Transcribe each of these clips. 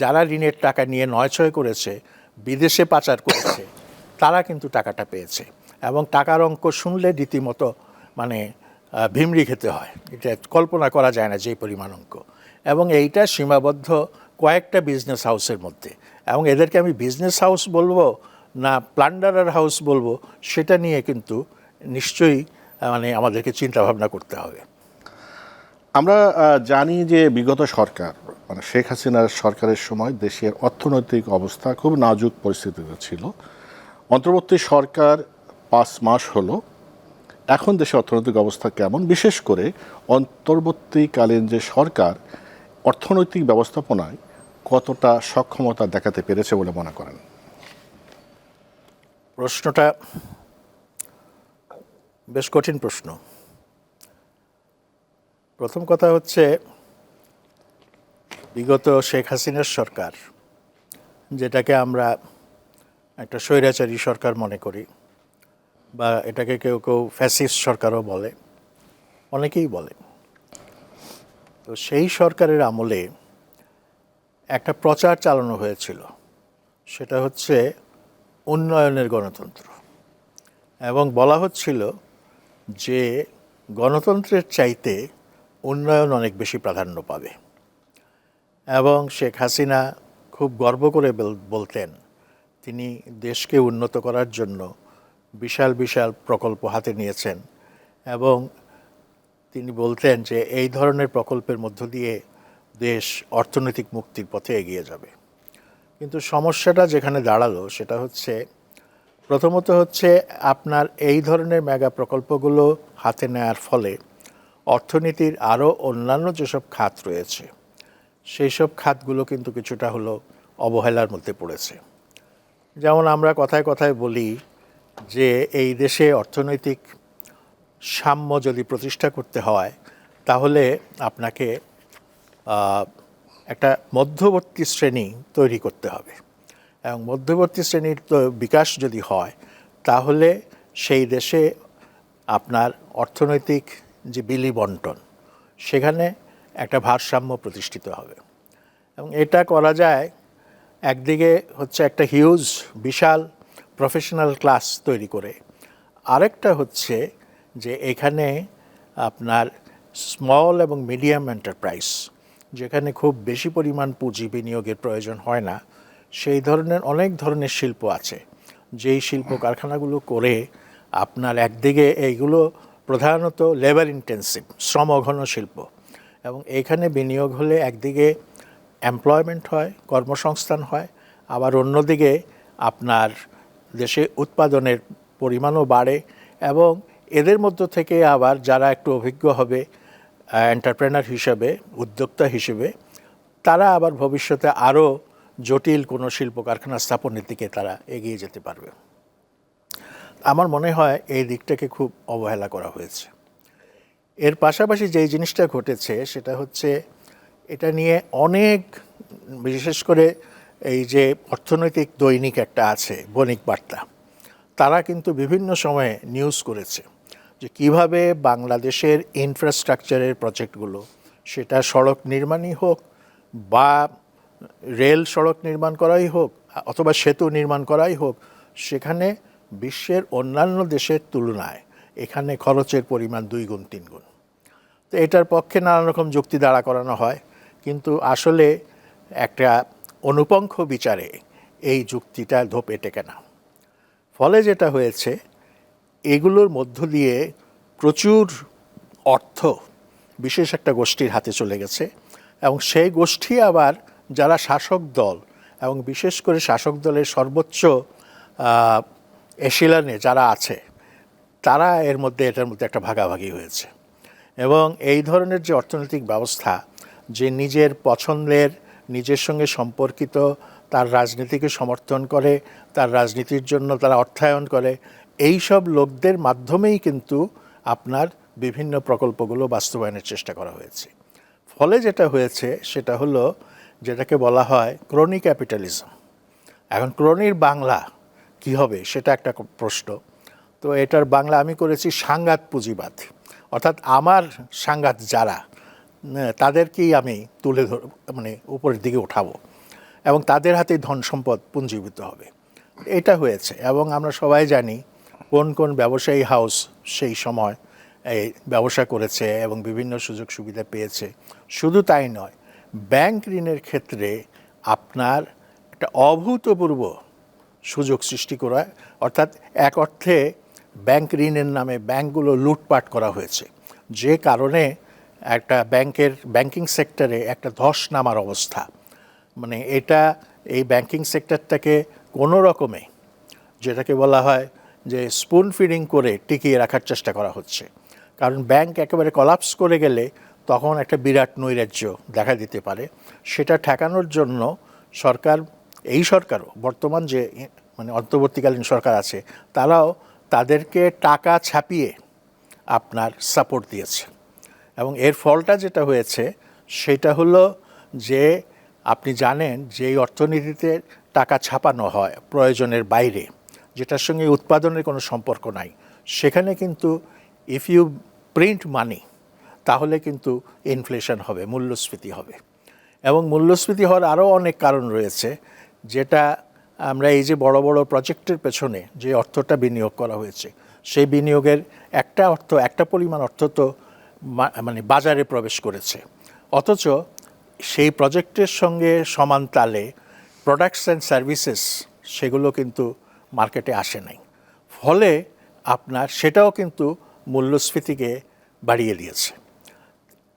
যারা ঋণের টাকা নিয়ে নয়ছয় করেছে, বিদেশে পাচার করেছে, তারা কিন্তু টাকাটা পেয়েছে। এবং টাকার অঙ্ক শুনলে রীতিমতো মানে ভিমড়ি খেতে হয়। এটা কল্পনা করা যায় না যে পরিমাণ অঙ্ক। এবং এইটা সীমাবদ্ধ কয়েকটা বিজনেস হাউসের মধ্যে। এবং এদেরকে আমি বিজনেস হাউস বলব না প্লান্ডারার হাউস বলব, সেটা নিয়ে কিন্তু নিশ্চয়ই মানে আমাদেরকে চিন্তা ভাবনা করতে হবে। আমরা জানি যে বিগত সরকার মানে শেখ হাসিনার সরকারের সময় দেশের অর্থনৈতিক অবস্থা খুব নাজুক পরিস্থিতিতে ছিল। অন্তর্বর্তী সরকার পাঁচ মাস হলো। এখন দেশের অর্থনৈতিক অবস্থা কেমন? বিশেষ করে অন্তর্বর্তীকালীন যে সরকার, অর্থনৈতিক ব্যবস্থাপনায় কতটা সক্ষমতা দেখাতে পেরেছে বলে মনে করেন? প্রশ্নটা বেশ কঠিন প্রশ্ন। প্রথম কথা হচ্ছে বিগত শেখ হাসিনার সরকার, যেটাকে আমরা একটা স্বৈরাচারী সরকার মনে করি বা এটাকে কেউ কেউ ফ্যাসিস্ট সরকারও বলে, অনেকেই বলে। তো সেই সরকারের আমলে একটা প্রচার চালানো হয়েছিল, সেটা হচ্ছে উন্নয়নের গণতন্ত্র। এবং বলা হচ্ছিল যে গণতন্ত্রের চাইতে উন্নয়ন অনেক বেশি প্রাধান্য পাবে। এবং শেখ হাসিনা খুব গর্ব করে বলতেন, তিনি দেশকে উন্নত করার জন্য বিশাল বিশাল প্রকল্প হাতে নিয়েছেন এবং তিনি বলতেন যে এই ধরনের প্রকল্পের মধ্য দিয়ে দেশ অর্থনৈতিক মুক্তির পথে এগিয়ে যাবে। কিন্তু সমস্যাটা যেখানে দাঁড়াল সেটা হচ্ছে, প্রথমত হচ্ছে আপনার এই ধরনের মেগা প্রকল্পগুলো হাতে নেওয়ার ফলে অর্থনীতির আরও অন্যান্য যেসব খাত রয়েছে সেই সব খাতগুলো কিন্তু কিছুটা হলো অবহেলার মধ্যে পড়েছে। যেমন আমরা কথায় কথায় বলি যে এই দেশে অর্থনৈতিক সাম্য যদি প্রতিষ্ঠা করতে হয়, তাহলে আপনাকে একটা মধ্যবর্তী শ্রেণি তৈরি করতে হবে। এবং মধ্যবর্তী শ্রেণির বিকাশ যদি হয়, তাহলে সেই দেশে আপনার অর্থনৈতিক যে বিলি বন্টন, সেখানে একটা ভারসাম্য প্রতিষ্ঠিত হবে। এবং এটা করা যায়, একদিকে হচ্ছে একটা হিউজ বিশাল প্রফেশনাল ক্লাস তৈরি করে। আরেকটা হচ্ছে যে এখানে আপনার স্মল এবং মিডিয়াম এন্টারপ্রাইজ যেখানে খুব বেশি পরিমাণ পুঁজি বিনিয়োগের প্রয়োজন হয় না, সেই ধরনের অনেক ধরনের শিল্প আছে। যেই শিল্প কারখানাগুলো করে আপনার একদিকে এইগুলো প্রধানত লেবার ইন্টেন্সিভ শ্রমঘন শিল্প। এবং এখানে বিনিয়োগ হলে একদিকে এমপ্লয়মেন্ট হয়, কর্মসংস্থান হয়, আবার অন্যদিকে আপনার দেশে উৎপাদনের পরিমাণও বাড়ে এবং এদের মধ্য থেকে আবার যারা একটু অভিজ্ঞ হবে এন্টারপ্রেনার হিসেবে, উদ্যোক্তা হিসেবে, তারা আবার ভবিষ্যতে আরও জটিল কোনো শিল্প কারখানা স্থাপনের দিকে তারা এগিয়ে যেতে পারবে। আমার মনে হয় এই দিকটাকে খুব অবহেলা করা হয়েছে। এর পাশাপাশি যেই জিনিসটা ঘটেছে, সেটা হচ্ছে এটা নিয়ে অনেক, বিশেষ করে এই যে অর্থনৈতিক দৈনিক একটা আছে, বণিক বার্তা। তারা কিন্তু বিভিন্ন সময়ে নিউজ করেছে যে কীভাবে বাংলাদেশের ইনফ্রাস্ট্রাকচারের প্রজেক্টগুলো সেটা সড়ক নির্মাণই হোক বা রেল সড়ক নির্মাণ করাই হোক, অথবা সেতু নির্মাণ করাই হোক, সেখানে বিশ্বের অন্যান্য দেশের তুলনায় এখানে খরচের পরিমাণ দুই গুণ, তিন গুণ। তো এটার পক্ষে নানান রকম যুক্তি দাঁড়া করানো হয়, কিন্তু আসলে একটা অনুপঙ্খ বিচারে এই যুক্তিটা ধোপে টেকে না। ফলে যেটা হয়েছে, এগুলোর মধ্য দিয়ে প্রচুর অর্থ, বিশেষ একটা গোষ্ঠীর হাতে চলে গেছে, এবং সেই গোষ্ঠী আবার যারা শাসক দল এবং বিশেষ করে শাসক দলের সর্বোচ্চ এশিলানে যারা আছে তারা এর মধ্যে এটার মধ্যে একটা ভাগাভাগি হয়েছে। এবং এই ধরনের যে অর্থনৈতিক ব্যবস্থা, যে নিজের পছন্দের, নিজের সঙ্গে সম্পর্কিত, তার রাজনীতিকে সমর্থন করে, তার রাজনীতির জন্য তারা অর্থায়ন করে, এই সব লোকদের মাধ্যমেই কিন্তু আপনার বিভিন্ন প্রকল্পগুলো বাস্তবায়নের চেষ্টা করা হয়েছে। ফলে যেটা হয়েছে, সেটা হলো যেটাকে বলা হয় ক্রনি ক্যাপিটালিজম। এখন ক্রনির বাংলা কি হবে, সেটা একটা প্রশ্ন। তো এটার বাংলা আমি করেছি সাংঘাত পুঁজিবাদ। অর্থাৎ আমার সাংঘাত যারা তাদেরকেই আমি তুলে ধর মানে উপরের দিকে উঠাবো এবং তাদের হাতেই ধন সম্পদ পুঞ্জীভূত হবে। এটা হয়েছে এবং আমরা সবাই জানি কোন কোন ব্যবসায়ী হাউস সেই সময় এই ব্যবসা করেছে এবং বিভিন্ন সুযোগ সুবিধা পেয়েছে। শুধু তাই নয়, ব্যাংক ঋণের ক্ষেত্রে আপনার একটা অভূতপূর্ব সুযোগ সৃষ্টি করা অর্থাৎ এক অর্থে ব্যাংক ঋণের নামে ব্যাংকগুলো লুটপাট করা হয়েছে। যে কারণে একটা ব্যাংকের, ব্যাংকিং সেক্টরে একটা ধস নামার অবস্থা। মানে এটা এই ব্যাংকিং সেক্টরটাকে কোনো রকমে যেটাকে বলা হয় যে স্পুন ফিডিং করে টিকিয়ে রাখার চেষ্টা করা হচ্ছে। কারণ ব্যাংক একেবারে কলাপস করে গেলে তখন একটা বিরাট নৈরাজ্য দেখা দিতে পারে। সেটা ঠেকানোর জন্য সরকার, এই সরকারও, বর্তমান যে মানে অন্তর্বর্তীকালীন সরকার আছে, তারাও তাদেরকে টাকা ছাপিয়ে আপনার সাপোর্ট দিয়েছে। এবং এর ফলটা যেটা হয়েছে, সেটা হলো যে আপনি জানেন যে এই অর্থনীতিতে টাকা ছাপানো হয় প্রয়োজনের বাইরে, যেটার সঙ্গে উৎপাদনের কোনো সম্পর্ক নাই। সেখানে কিন্তু ইফ ইউ প্রিন্ট মানি তাহলে কিন্তু ইনফ্লেশন হবে, মূল্যস্ফীতি হবে। এবং মূল্যস্ফীতি হওয়ার আরও অনেক কারণ রয়েছে, যেটা আমরা এই যে বড় বড় প্রজেক্টের পেছনে যে অর্থটা বিনিয়োগ করা হয়েছে, সেই বিনিয়োগের একটা অর্থ, একটা পরিমাণ অর্থ তো মানে বাজারে প্রবেশ করেছে। অথচ সেই প্রজেক্টের সঙ্গে সমান তালে প্রোডাক্টস অ্যান্ড সার্ভিসেস সেগুলো কিন্তু মার্কেটে আসে নাই। ফলে আপনার সেটাও কিন্তু মূল্যস্ফীতিকে বাড়িয়ে দিয়েছে।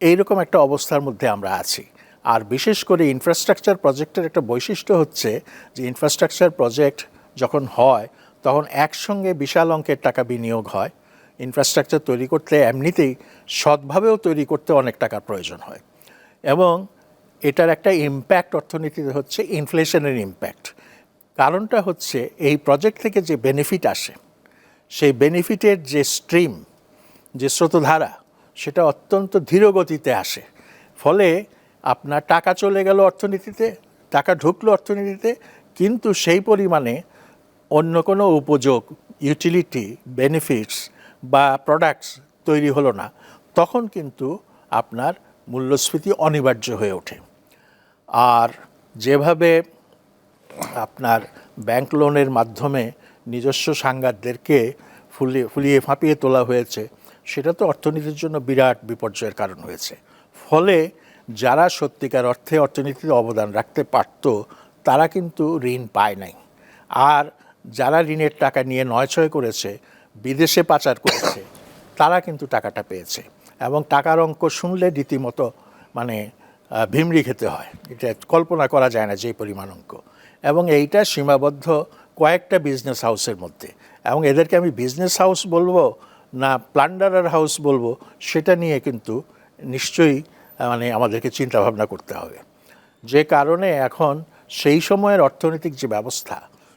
এইরকম একটা অবস্থার মধ্যে আমরা আছি। আর বিশেষ করে ইনফ্রাস্ট্রাকচার প্রজেক্টের একটা বৈশিষ্ট্য হচ্ছে যে ইনফ্রাস্ট্রাকচার প্রজেক্ট যখন হয়, তখন একসঙ্গে বিশাল অঙ্কের টাকা বিনিয়োগ হয়। ইনফ্রাস্ট্রাকচার তৈরি করতে এমনিতেই সৎভাবেও তৈরি করতে অনেক টাকার প্রয়োজন হয়। এবং এটার একটা ইম্প্যাক্ট অর্থনীতিতে হচ্ছে ইনফ্লেশনের ইম্প্যাক্ট কারণটা হচ্ছে এই প্রজেক্ট থেকে যে বেনিফিট আসে, সেই বেনিফিটের যে স্ট্রিম যে স্রোতধারা, সেটা অত্যন্ত ধীরগতিতে আসে। ফলে আপনার টাকা চলে গেল অর্থনীতিতে, টাকা ঢুকলো অর্থনীতিতে, কিন্তু সেই পরিমাণে অন্য কোনো উপযোগ ইউটিলিটি বেনিফিটস বা প্রোডাক্টস তৈরি হলো না। তখন কিন্তু আপনার মূল্যস্ফীতি অনিবার্য হয়ে ওঠে। আর যেভাবে আপনার ব্যাংক লোনের মাধ্যমে নিজস্ব সাংগারদেরকে ফুলিয়ে ফুলিয়ে ফাঁপিয়ে তোলা হয়েছে, সেটা তো অর্থনীতির জন্য বিরাট বিপর্যয়ের কারণ হয়েছে। ফলে যারা সত্যিকার অর্থে অর্থনীতিতে অবদান রাখতে পারত, তারা কিন্তু ঋণ পায় নাই। আর যারা ঋণের টাকা নিয়ে নয়ছয় করেছে, বিদেশে পাচার করেছে, তারা কিন্তু টাকাটা পেয়েছে। এবং টাকার অঙ্ক শুনলে রীতিমতো মানে ভিমড়ি খেতে হয়। এটা কল্পনা করা যায় না যে পরিমাণ অঙ্ক। এবং এইটা সীমাবদ্ধ কয়েকটা বিজনেস হাউসের মধ্যে। এবং এদেরকে আমি বিজনেস হাউস বলব না প্লান্ডারার হাউস বলব, সেটা নিয়ে কিন্তু নিশ্চয়ই মানে আমাদেরকে চিন্তা ভাবনা করতে হবে। যে কারণে এখন সেই সময়ের অর্থনৈতিক যে ব্যবস্থা,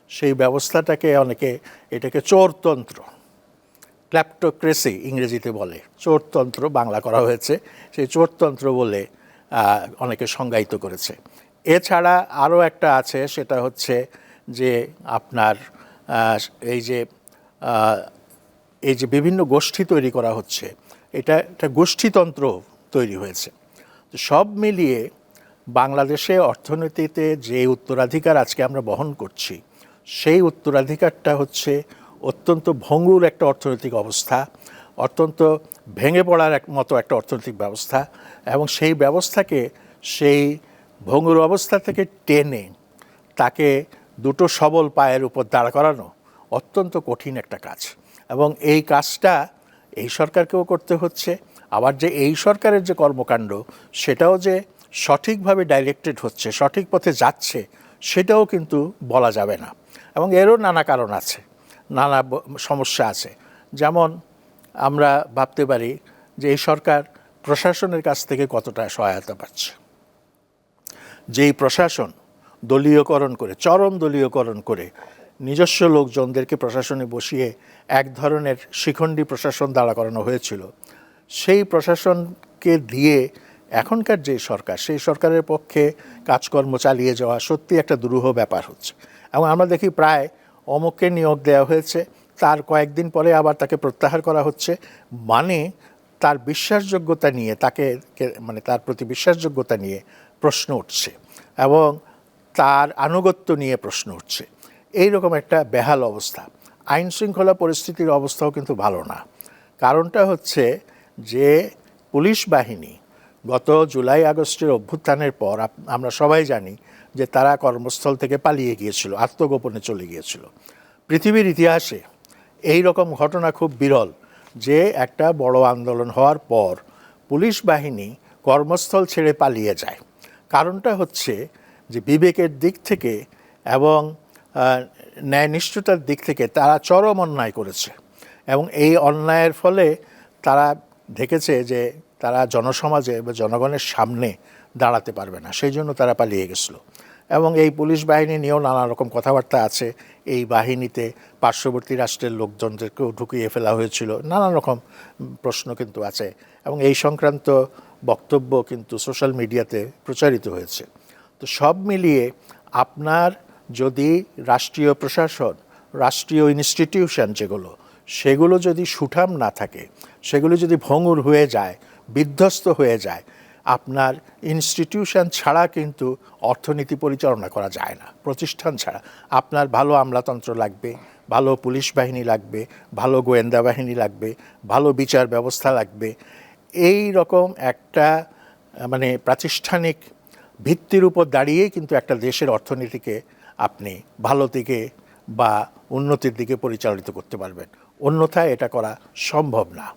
সেই ব্যবস্থাটাকে অনেকে এটাকে চোরতন্ত্র, ক্ল্যাপ্টোক্রেসি ইংরেজিতে বলে। চোরতন্ত্র বাংলা করা হয়েছে। সেই চোরতন্ত্র বলে অনেকে সংজ্ঞায়িত করেছে। এছাড়া আরও একটা আছে, সেটা হচ্ছে যে আপনার এই যে এই যে বিভিন্ন গোষ্ঠী তৈরি করা হচ্ছে, এটা একটা গোষ্ঠীতন্ত্র তৈরি হয়েছে। সব মিলিয়ে বাংলাদেশে অর্থনীতিতে যে উত্তরাধিকার আজকে আমরা বহন করছি, সেই উত্তরাধিকারটা হচ্ছে অত্যন্ত ভঙ্গুর একটা অর্থনৈতিক অবস্থা, অত্যন্ত ভেঙে পড়ার এক মতো একটা অর্থনৈতিক ব্যবস্থা এবং সেই ব্যবস্থাকে সেই ভঙ্গুর অবস্থা থেকে টেনে তাকে দুটো সবল পায়ের উপর দাঁড় করানো অত্যন্ত কঠিন একটা কাজ এবং এই কাজটা এই সরকারকেও করতে হচ্ছে। আবার যে এই সরকারের যে কর্মকাণ্ড, সেটাও যে সঠিকভাবে ডাইরেক্টেড হচ্ছে, সঠিক পথে যাচ্ছে, সেটাও কিন্তু বলা যাবে না। এবং এরও নানা কারণ আছে, নানা সমস্যা আছে। যেমন আমরা ভাবতে পারি যে এই সরকার প্রশাসনের কাছ থেকে কতটা সহায়তা পাচ্ছে। যেই প্রশাসন দলীয়করণ করে, চরম দলীয়করণ করে, নিজস্ব লোকজনদেরকে প্রশাসনে বসিয়ে এক ধরনের শিখণ্ডী প্রশাসন দাঁড়া করানো হয়েছিল সেই প্রশাসনকে দিয়ে এখনকার যে সরকার, সেই সরকারের পক্ষে কাজকর্ম চালিয়ে যাওয়া সত্যি একটা দুরূহ ব্যাপার হচ্ছে। এবং আমরা দেখি প্রায় অমুককে নিয়োগ দেওয়া হয়েছে, তার কয়েকদিন পরে আবার তাকে প্রত্যাহার করা হচ্ছে। মানে তার বিশ্বাসযোগ্যতা নিয়ে, তাকে মানে তার প্রতি বিশ্বাসযোগ্যতা নিয়ে প্রশ্ন উঠছে এবং তার আনুগত্য নিয়ে প্রশ্ন উঠছে। এই রকম একটা বেহাল অবস্থা। আইন শৃঙ্খলা পরিস্থিতির অবস্থাও কিন্তু ভালো না। কারণটা হচ্ছে যে পুলিশ বাহিনী গত জুলাই আগস্টের অভ্যুত্থানের পর আমরা সবাই জানি যে তারা কর্মস্থল থেকে পালিয়ে গিয়েছিল আত্মগোপনে চলে গিয়েছিল। পৃথিবীর ইতিহাসে এই রকম ঘটনা খুব বিরল যে একটা বড় আন্দোলন হওয়ার পর পুলিশ বাহিনী কর্মস্থল ছেড়ে পালিয়ে যায়। কারণটা হচ্ছে যে বিবেকের দিক থেকে এবং আহ, ন্যায়নিষ্ঠতার দিক থেকে তারা চরম অন্যায় করেছে এবং এই অন্যায়ের ফলে তারা দেখেছে যে তারা জনসমাজে বা জনগণের সামনে দাঁড়াতে পারবে না, সেই জন্য তারা পালিয়ে গেছিল। এবং এই পুলিশ বাহিনী নিয়েও নানা রকম কথাবার্তা আছে। এই বাহিনীতে পার্শ্ববর্তী রাষ্ট্রের লোকজনদেরকেও ঢুকিয়ে ফেলা হয়েছিল নানান রকম প্রশ্ন কিন্তু আছে। এবং এই সংক্রান্ত বক্তব্য কিন্তু সোশ্যাল মিডিয়াতে প্রচারিত হয়েছে। তো সব মিলিয়ে আপনার যদি রাষ্ট্রীয় প্রশাসন, রাষ্ট্রীয় ইনস্টিটিউশন যেগুলো সেগুলো যদি সুঠাম না থাকে, সেগুলো যদি ভঙ্গুর হয়ে যায়, বিধ্বস্ত হয়ে যায়, আপনার ইনস্টিটিউশন ছাড়া কিন্তু অর্থনীতি পরিচালনা করা যায় না, প্রতিষ্ঠান ছাড়া। আপনার ভালো আমলাতন্ত্র লাগবে, ভালো পুলিশ বাহিনী লাগবে, ভালো গোয়েন্দা বাহিনী লাগবে, ভালো বিচার ব্যবস্থা লাগবে। এই রকম একটা মানে প্রাতিষ্ঠানিক ভিত্তির উপর দাঁড়িয়েই কিন্তু একটা দেশের অর্থনীতিকে আপনি ভালো দিকে বা উন্নতির দিকে পরিচালিত করতে পারবেন। অন্যথায় এটা করা সম্ভব না